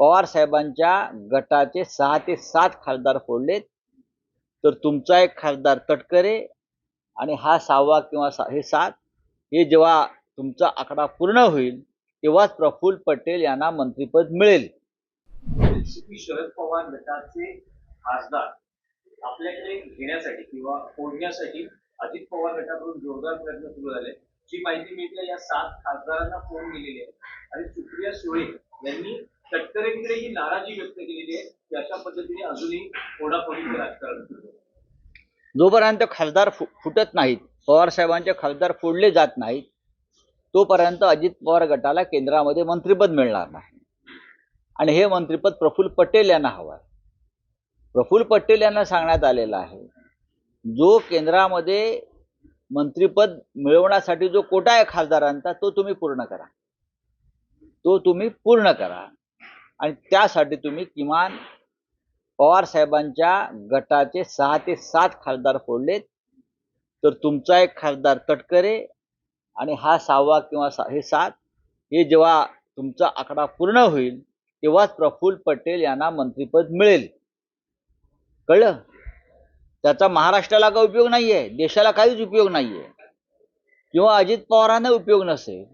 पवार साहेबांच्या गटाचे सहा ते सात खासदार फोडलेत. तर तुमचा एक खासदार तटकरे आणि हा सहावा किंवा सा हे सात हे जेव्हा तुमचा आकडा पूर्ण होईल तेव्हाच प्रफुल्ल पटेल यांना मंत्रीपद मिळेल. शरद पवार गटाचे खासदार. आपल्याकडे घेण्यासाठी किंवा फोडण्यासाठी अजित पवार गटाकडून जोरदार प्रयत्न सुरू झाले. जी माहिती मिळते या सात खासदारांना फोन दिलेली आहे. आणि सुप्रिया सुळे यांनी ही नाराजी व्यक्त केलेली आहे की अशा पद्धतीने अजूनही फोडाफोडीचे राजकारण जोपर्यंत खासदार फुटत नाहीत पवार साहेबांचे खासदार फोडले जात नाहीत तोपर्यंत अजित पवार गटाला केंद्रामध्ये मंत्रिपद मिळणार नाही. आणि हे मंत्रिपद प्रफुल्ल पटेल यांना हवं आहे. प्रफुल्ल पटेल यांना सांगण्यात आलेलं आहे जो केंद्रामध्ये मंत्रिपद मिळवण्यासाठी जो कोटा आहे खासदारांचा तो तुम्ही पूर्ण करा. तो तुम्ही पूर्ण करा. आणि त्यासाठी तुम्ही किमान पवार साहेबांच्या गटाचे सहा ते सात खासदार फोडलेत. तर तुमचा एक खासदार तटकरे आणि हा सहावा किंवा सा हे सात हे जेव्हा तुमचा आकडा पूर्ण होईल तेव्हाच प्रफुल्ल पटेल यांना मंत्रिपद मिळेल. कळलं? त्याचा महाराष्ट्राला काही उपयोग नाही आहे देशाला काहीच उपयोग नाही आहे किंवा अजित पवारांना उपयोग नसेल.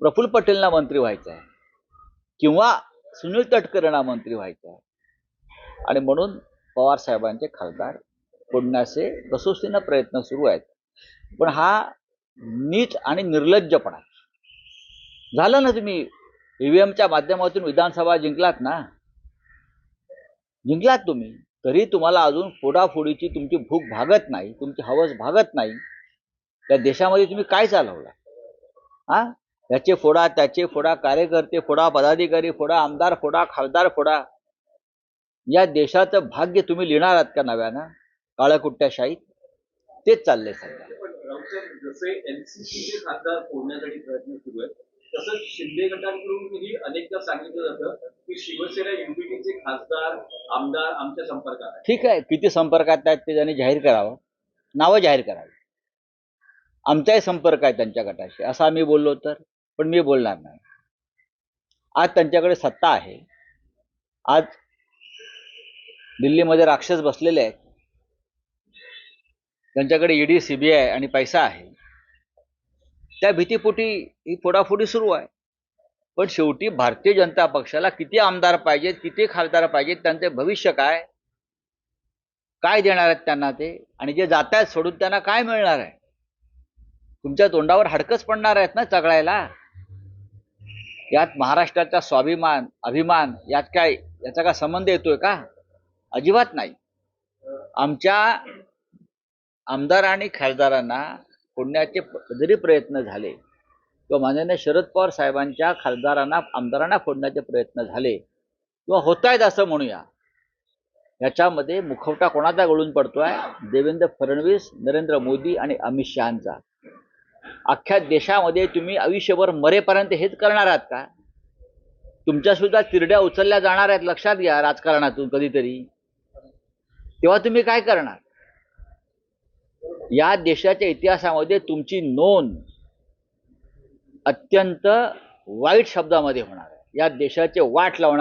प्रफुल्ल पटेलना मंत्री व्हायचं आहे किंवा सुनील तटकरेंना मंत्री व्हायचं आहे. आणि म्हणून पवार साहेबांचे खासदार फोडण्याचे कसोशीनं प्रयत्न सुरू आहेत. पण हा नीच आणि निर्लज्जपणा झालं ना तुम्ही ईव्हीएमच्या माध्यमातून विधानसभा जिंकलात ना? जिंकलात तुम्ही. तरी तुम्हाला अजून फोडाफोडीची तुमची भूक भागत नाही तुमची हवस भागत नाही. त्या देशामध्ये तुम्ही काय चालवला? हा याचे फोडा त्याचे फोडा कार्यकर्ते फोडा पदाधिकारी फोडा आमदार फोडा खासदार फोडा. या देशाचं भाग्य तुम्ही लिहिणार आहात का नव्यानं? काळ्याकुट्ट्याशाहीत तेच चाललंय सध्या. तसंच शिंदे गटाकडूनही अनेकदा सांगितलं जातं की शिवसेना खासदार आमदार आमच्या संपर्कात ठीक आहे. किती संपर्कात आहेत ते त्यांनी जाहीर करावं. नावं जाहीर करावी. आमचाही संपर्क आहे त्यांच्या गटाशी. असं आम्ही बोललो तर? पण मी बोलणार नाही. आज त्यांच्याकडे सत्ता आहे. आज दिल्लीमध्ये राक्षस बसलेले आहेत. त्यांच्याकडे ईडी सीबीआय आणि पैसा आहे. त्या भीतीपोटी ही फोडाफोडी सुरू आहे. पण शेवटी भारतीय जनता पक्षाला किती आमदार पाहिजेत किती खासदार पाहिजेत त्यांचे भविष्य काय? काय देणार आहेत त्यांना ते? आणि जे जात आहेत सोडून त्यांना काय मिळणार आहे? तुमच्या तोंडावर हडकच पडणार आहेत ना चगळायला? यात महाराष्ट्राचा स्वाभिमान अभिमान यात काय याचा काय संबंध येतोय का? अजिबात नाही. आमच्या आमदार आणि खासदारांना फोडण्याचे जरी प्रयत्न झाले किंवा माननीय शरद पवार साहेबांच्या खासदारांना आमदारांना फोडण्याचे प्रयत्न झाले किंवा होत आहेत असं म्हणूया याच्यामध्ये मुखवटा कोणाचा गळून पडतोय? देवेंद्र फडणवीस नरेंद्र मोदी आणि अमित शहाचा. अख्ख्या देशामध्ये तुम्ही आयुष्यभर मरेपर्यंत हेच करणार आहात का? तुमच्या सुद्धा तिरड्या उचलल्या जाणार आहेत लक्षात घ्या राजकारणातून कधीतरी. तेव्हा तुम्ही काय करणार? या देशाच्या इतिहासामध्ये तुमची नोंद अत्यंत वाईट शब्दामध्ये होणार आहे. या देशाचे वाट लावणार